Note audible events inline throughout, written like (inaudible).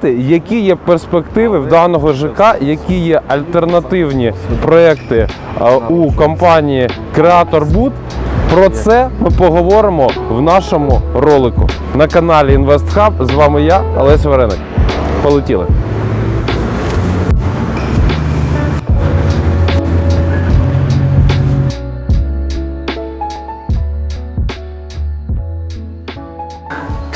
знати, які є перспективи в даного ЖК, які є альтернативні проекти е, у компанії Creator Boot. Про це ми поговоримо в нашому ролику на каналі InvestHub. З вами я, Олесь Вареник. Полетіли.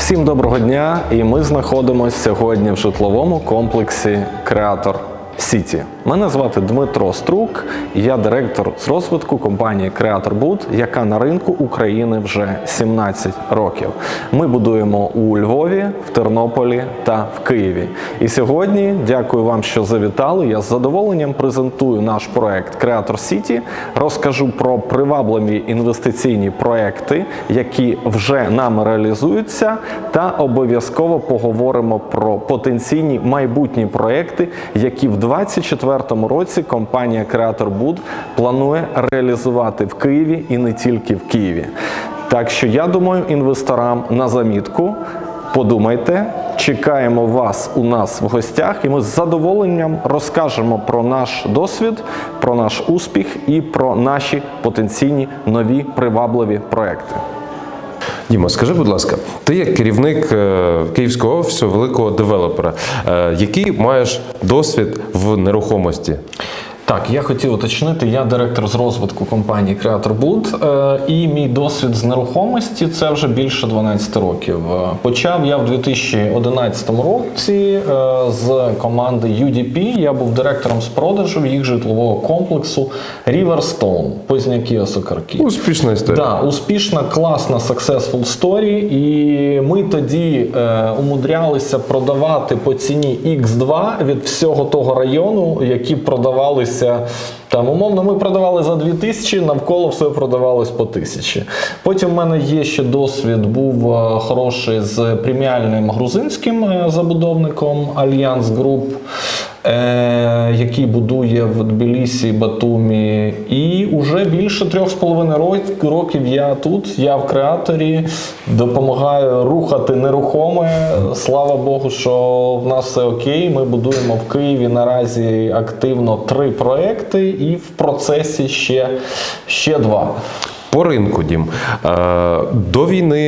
Всім доброго дня! І ми знаходимося сьогодні в житловому комплексі Креатор Сіті. Мене звати Дмитро Струк, я директор з розвитку компанії Creator Boot, яка на ринку України вже 17 років. Ми будуємо у Львові, в Тернополі та в Києві. І сьогодні, дякую вам, що завітали. Я з задоволенням презентую наш проект Creator City, розкажу про привабливі інвестиційні проекти, які вже нами реалізуються, та обов'язково поговоримо про потенційні майбутні проекти, які в 2024 році компанія Creator Boot планує реалізувати в Києві і не тільки в Києві. Так що я думаю, інвесторам на замітку. Подумайте, чекаємо вас у нас в гостях, і ми з задоволенням розкажемо про наш досвід, про наш успіх і про наші потенційні нові привабливі проекти. Дімо, скажи, будь ласка, ти як керівник е, київського офісу великого девелопера, е, який маєш досвід в нерухомості? Так, я хотів уточнити, я директор з розвитку компанії Creator Boot, е, і мій досвід з нерухомості це вже більше 12 років. Е, Почав я в 2011 році е, з команди UDP. Я був директором з продажу їх житлового комплексу Riverstone, Позняки Осокарки. Успішна історія. Да, успішна, класна successful story. І ми тоді умудрялися продавати по ціні X2 від всього того району, які продавалися. Там, умовно, ми продавали за 2000, навколо все продавалось по 1000. Потім в мене є ще досвід, був е, хороший з преміальним грузинським е, забудовником Альянс Груп е, який будує в Тбілісі, Батумі. І вже більше трьох з половиною ро- років я тут, я в креаторі, допомагаю рухати нерухоме. Слава Богу, що в нас все окей. Ми будуємо в Києві наразі активно три проекти, і в процесі ще, ще два. По ринку, Дім. Е, До війни,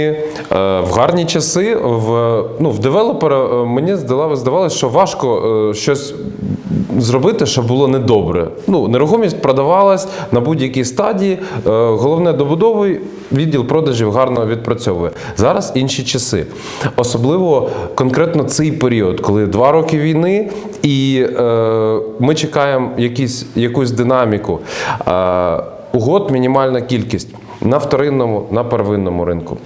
е, в гарні часи, в, ну, в девелопера е, мені здавалося, що важко щось зробити, щоб було недобре. Ну, нерухомість продавалась на будь-якій стадії. Е, Головне добудовий відділ продажів гарно відпрацьовує. Зараз інші часи. Особливо конкретно цей період, коли два роки війни, і е, ми чекаємо якісь, якусь динаміку. Е, Угод мінімальна кількість на вторинному, на первинному ринку.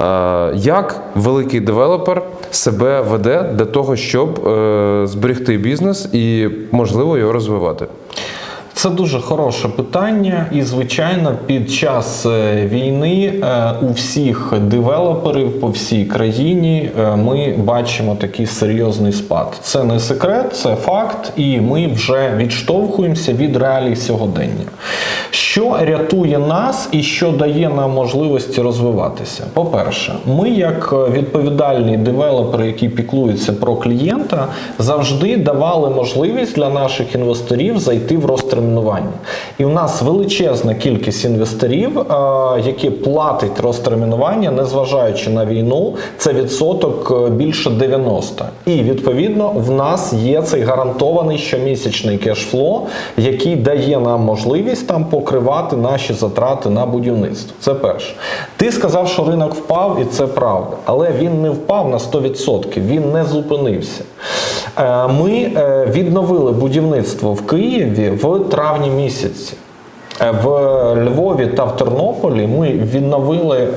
Е, Як великий девелопер себе веде для того, щоб е, зберегти бізнес і можливо його розвивати? Це дуже хороше питання, і звичайно, під час е, війни е, у всіх девелоперів по всій країні е, ми бачимо такий серйозний спад. Це не секрет, це факт, і ми вже відштовхуємося від реалій сьогодення. Що рятує нас і що дає нам можливості розвиватися? По-перше, ми, як відповідальні девелопери, які піклуються про клієнта, завжди давали можливість для наших інвесторів зайти в розтермінування. І в нас величезна кількість інвесторів, е, які платять розтермінування, незважаючи на війну, це відсоток е, більше 90. І відповідно в нас є цей гарантований щомісячний кешфло, який дає нам можливість там покривати наші затрати на будівництво. Це перше. Ти сказав, що ринок впав, і це правда, але він не впав на 100%, він не зупинився. Е, Ми е, відновили будівництво в Києві в травні місяці. Е, В Львові та в Тернополі ми відновили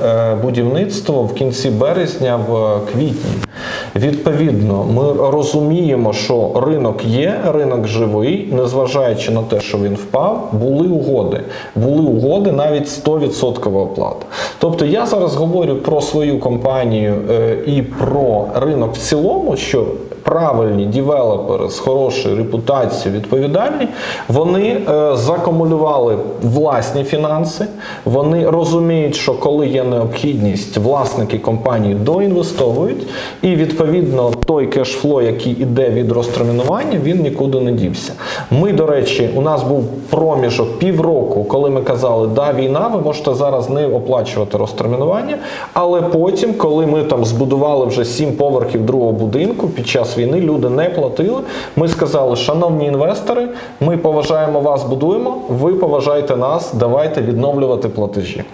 будівництво в кінці березня, в квітні. Відповідно, ми розуміємо, що ринок є, ринок живий, незважаючи на те, що він впав, були угоди. Були угоди навіть 100% оплата. Тобто я зараз говорю про свою компанію і про ринок в цілому, що правильні дівелопери з хорошою репутацією, відповідальні, вони е, закумулювали власні фінанси. Вони розуміють, що коли є необхідність, власники компанії доінвестовують, і відповідно той кешфло, який іде від розтермінування, він нікуди не дівся. Ми, до речі, у нас був проміжок півроку, коли ми казали, да, війна, ви можете зараз не оплачувати розтермінування. Але потім, коли ми там збудували вже сім поверхів другого будинку, під час війни люди не платили. Ми сказали, шановні інвестори, ми поважаємо вас, будуємо. Ви поважаєте нас, давайте відновлювати платежі.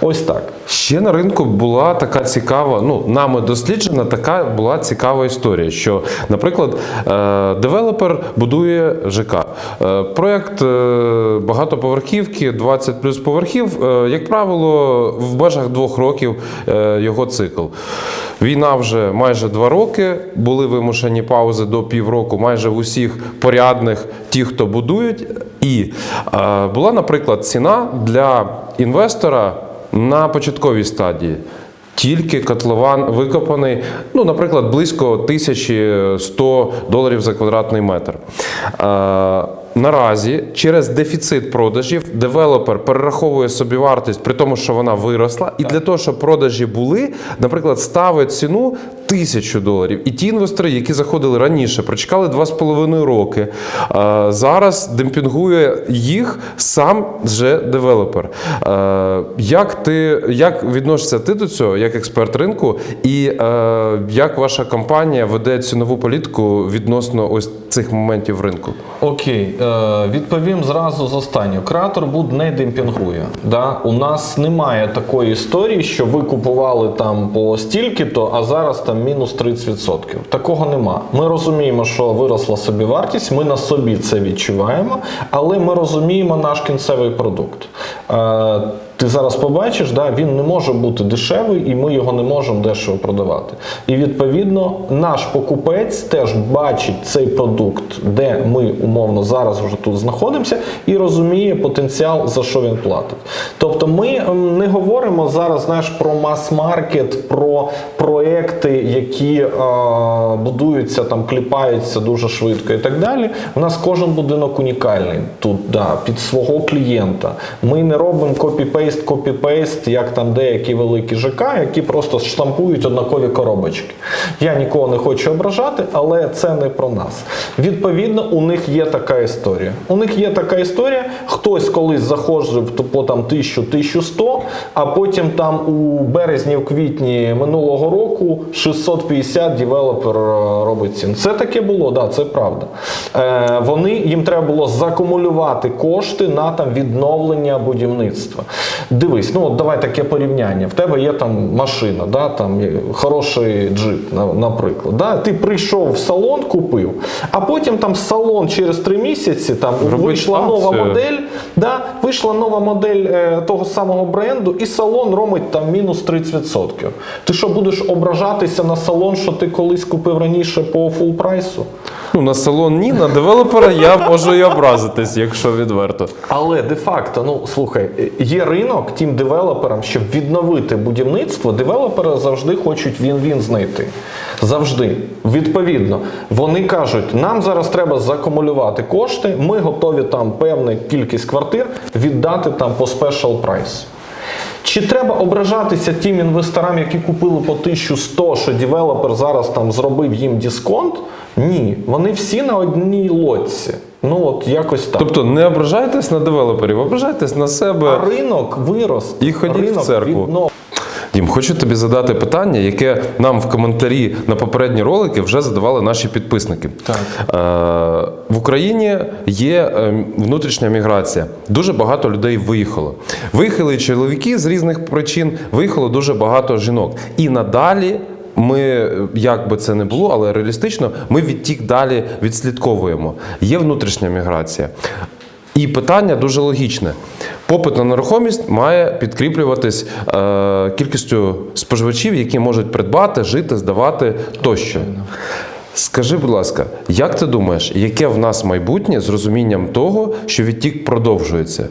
Ось так. Ще на ринку була така цікава, ну нами досліджена така була цікава історія. Що, наприклад, е, девелопер будує ЖК. Е, Проєкт е, багатоповерхівки, 20 плюс поверхів, як правило, в межах двох років його цикл. Війна вже майже два роки, були вимушені паузи до півроку, майже в усіх порядних ті, хто будують. І е, була, наприклад, ціна для інвестора на початковій стадії. Тільки котлован викопаний, ну, наприклад, близько 1100 доларів за квадратний метр. Е, наразі через дефіцит продажів девелопер перераховує собівартість при тому, що вона виросла, і для того, щоб продажі були, наприклад, ставить ціну 1000 доларів. І ті інвестори, які заходили раніше, прочекали 2,5 роки. е, зараз демпінгує їх сам же девелопер. Е, як ти як відносишся ти до цього, як експерт ринку, і е, як ваша компанія веде цінову політику відносно ось цих моментів ринку? Окей, відповім зразу з останнього. Креатор Буд не демпінгує. Да? У нас немає такої історії, що ви купували там по стільки-то, а зараз там мінус 30%. Такого нема. Ми розуміємо, що виросла собі вартість, ми на собі це відчуваємо, але ми розуміємо наш кінцевий продукт. Ти зараз побачиш, да, він не може бути дешевий, і ми його не можемо дешево продавати. І відповідно наш покупець теж бачить цей продукт, де ми умовно зараз вже тут знаходимося, і розуміє потенціал, за що він платить. Тобто, ми ем, не говоримо зараз знаєш, про мас-маркет, про проекти, які е, будуються там, кліпаються дуже швидко і так далі. У нас кожен будинок унікальний тут, да, під свого клієнта. Ми не робимо копі-пейст, копі-пейст, як там деякі великі ЖК, які просто штампують однакові коробочки. Я нікого не хочу ображати, але це не про нас. Відповідно, у них є така історія. У них є така історія. Хтось колись заходив по там 1000-1100, а потім там у березні, в квітні минулого року 650 девелопер е, робить цін. Це таке було, да, це правда. Е, вони їм треба було закумулювати кошти на там відновлення будівництва. Дивись, ну от давай таке порівняння. В тебе є там машина, да, там хороший джип, наприклад. Да? Ти прийшов в салон, купив, а потім там салон через три місяці там Робить вийшла нова модель, да, вийшла нова модель е, того самого бренду, і салон робить там мінус 30%. Ти що будеш ображатися на салон, що ти колись купив раніше по фул прайсу? Ну, на салон ні, на девелопера я можу і образитись, якщо відверто. Але де-факто, ну слухай, є ринок тим девелоперам, щоб відновити будівництво, девелопери завжди хочуть він-він знайти. Завжди. Відповідно, вони кажуть, нам зараз треба закумулювати кошти, ми готові там певну кількість квартир віддати там по спешл прайс. Чи треба ображатися тим інвесторам, які купили по 1100, що девелопер зараз там зробив їм дисконт? Ні, вони всі на одній лодці. Ну от якось так. Тобто не ображайтесь на девелоперів, ображайтесь на себе. А ринок вирос. І ходіть в церкву. віднов- Дім, хочу тобі задати питання, яке нам в коментарі на попередні ролики вже задавали наші підписники. Так. Е, в Україні є е, внутрішня міграція. Дуже багато людей виїхало. Виїхали чоловіки з різних причин, виїхало дуже багато жінок. І надалі. Ми, е, як би це не було, але реалістично, ми відтік далі відслідковуємо. Є внутрішня міграція. І питання дуже логічне. Попит на нерухомість має підкріплюватись е, кількістю споживачів, які можуть придбати, жити, здавати тощо. Скажи, будь ласка, як ти думаєш, яке в нас майбутнє з розумінням того, що відтік продовжується?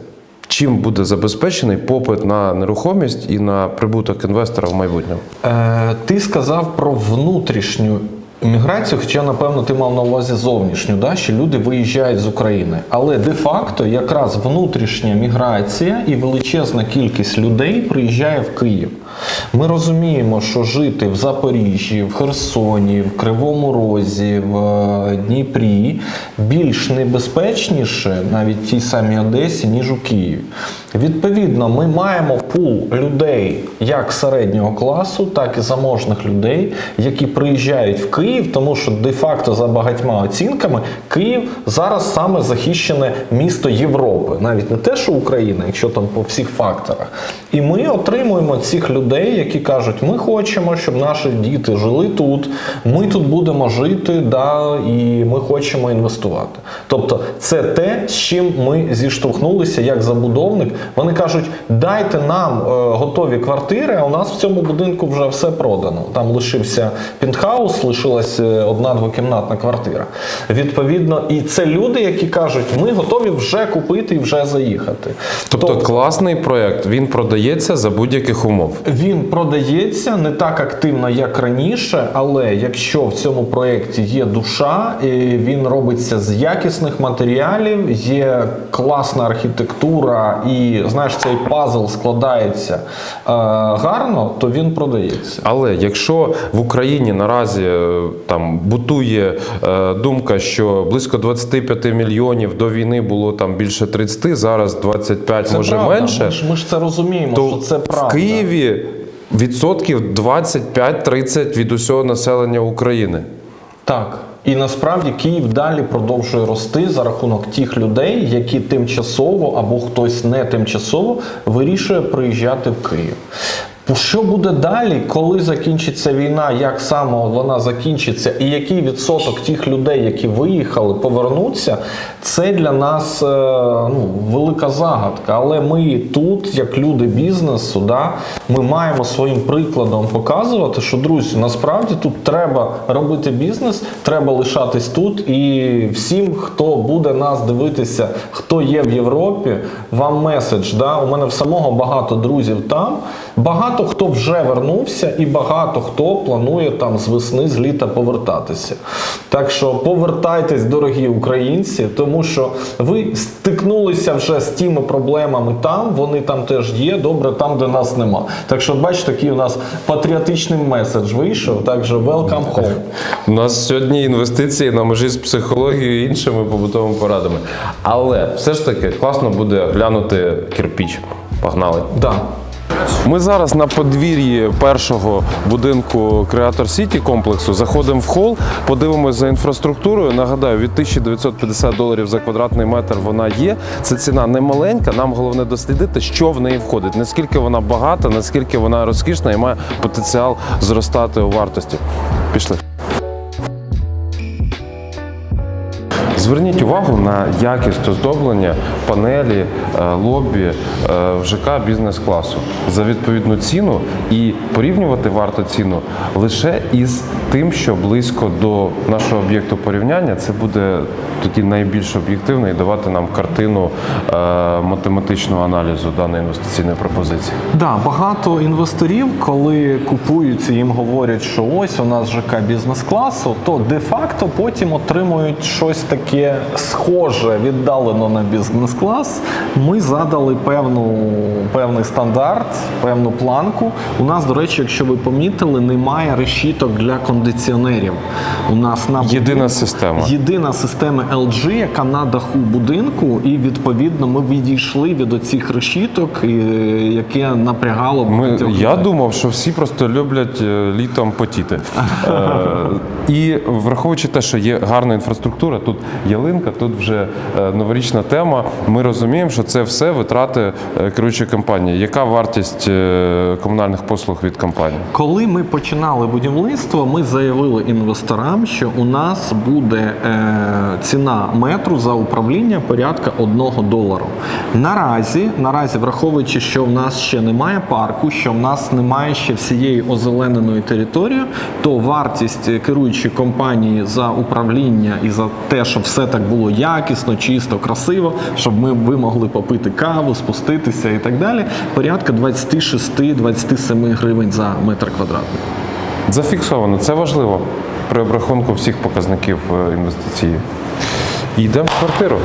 Чим буде забезпечений попит на нерухомість і на прибуток інвестора в майбутньому? Е, ти сказав про внутрішню Міграцію, хоча, напевно, ти мав на увазі зовнішню, да? що люди виїжджають з України. Але де-факто якраз внутрішня міграція і величезна кількість людей приїжджає в Київ. Ми розуміємо, що жити в Запоріжжі, в Херсоні, в Кривому Розі, в е, Дніпрі більш небезпечніше, навіть в тій самій Одесі, ніж у Києві. Відповідно, ми маємо пул людей як середнього класу, так і заможних людей, які приїжджають в Київ, тому що де-факто за багатьма оцінками Київ зараз саме захищене місто Європи, навіть не те, що Україна, якщо там по всіх факторах. І ми отримуємо цих людей, які кажуть, ми хочемо, щоб наші діти жили тут, ми тут будемо жити, да, і ми хочемо інвестувати. Тобто, це те, з чим ми зіштовхнулися як забудовник. Вони кажуть, дайте нам е, готові квартири, а у нас в цьому будинку вже все продано. Там лишився пентхаус, лишилась е, одна двокімнатна квартира. Відповідно, і це люди, які кажуть, ми готові вже купити і вже заїхати. Тобто класний проєкт, він продається за будь-яких умов. Він продається не так активно, як раніше, але якщо в цьому проєкті є душа, і він робиться з якісних матеріалів, є класна архітектура, і знаєш, цей пазл складається е, гарно, то він продається. Але якщо в Україні наразі е, там бутує е, думка, що близько 25 мільйонів до війни було там більше 30, зараз 25, Це може правда. менше, Ми ж, ми ж це розуміємо, то що це правда. в Києві відсотків 25-30 від усього населення України. Так. І насправді Київ далі продовжує рости за рахунок тих людей, які тимчасово або хтось не тимчасово вирішує приїжджати в Київ. Що буде далі, коли закінчиться війна, як саме вона закінчиться, і який відсоток тих людей, які виїхали, повернуться, це для нас е, ну, велика загадка. Але ми тут, як люди бізнесу, да, ми маємо своїм прикладом показувати, що друзі, насправді тут треба робити бізнес, треба лишатись тут. І всім, хто буде нас дивитися, хто є в Європі, вам меседж. Да? У мене в самого багато друзів там. Багато хто вже вернувся, і багато хто планує там з весни, з літа повертатися. Так що повертайтесь, дорогі українці, тому що ви стикнулися вже з тими проблемами там, вони там теж є. Добре, там, де нас нема. Так що, бачите, такий у нас патріотичний меседж вийшов. Так що welcome home. У нас сьогодні інвестиції на межі з психологією і іншими побутовими порадами. Але все ж таки класно буде глянути кирпіч. Погнали. Да. Ми зараз на подвір'ї першого будинку Креатор Сіті комплексу. Заходимо в хол, подивимося за інфраструктурою. Нагадаю, від 1950 доларів за квадратний метр вона є. Це ціна не маленька. Нам головне дослідити, що в неї входить, наскільки вона багата, наскільки вона розкішна і має потенціал зростати у вартості. Пішли. Зверніть увагу на якість оздоблення панелі, е, лобі е, в ЖК бізнес-класу за відповідну ціну і порівнювати варто ціну лише із тим, що близько до нашого об'єкту порівняння. Це буде тоді найбільш об'єктивно і давати нам картину е, математичного аналізу даної інвестиційної пропозиції. Да, багато інвесторів, коли купуються, їм говорять, що ось у нас ЖК бізнес-класу, то де-факто потім отримують щось таке схоже, віддалено на бізнес-клас. Ми задали певну, певний стандарт, певну планку. У нас, до речі, якщо ви помітили, немає решіток для кондиціонерів. У нас на Єдина система. Єдина система LG, яка на даху будинку, і відповідно ми відійшли від оцих решіток, яке напрягало Ми, я думав, що всі просто люблять е, літом потіти. (laughs) Е, і враховуючи те, що є гарна інфраструктура, тут ялинка, тут вже е, новорічна тема. Ми розуміємо, що це все витрати е, керуючої компанії. Яка вартість е, комунальних послуг від компанії? Коли ми починали будівництво, ми заявили інвесторам, що у нас буде ціна метру за управління порядка 1 долару. Наразі, наразі, враховуючи, що в нас ще немає парку, що в нас немає ще всієї озелененої території, то вартість керуючої компанії за управління і за те, щоб все так було якісно, чисто, красиво, щоб ми ви могли попити каву, спуститися і так далі, порядка 26-27 гривень за метр квадратний. Зафіксовано, це важливо. при обрахунку всіх показників е, інвестиції. Йдемо в квартиру.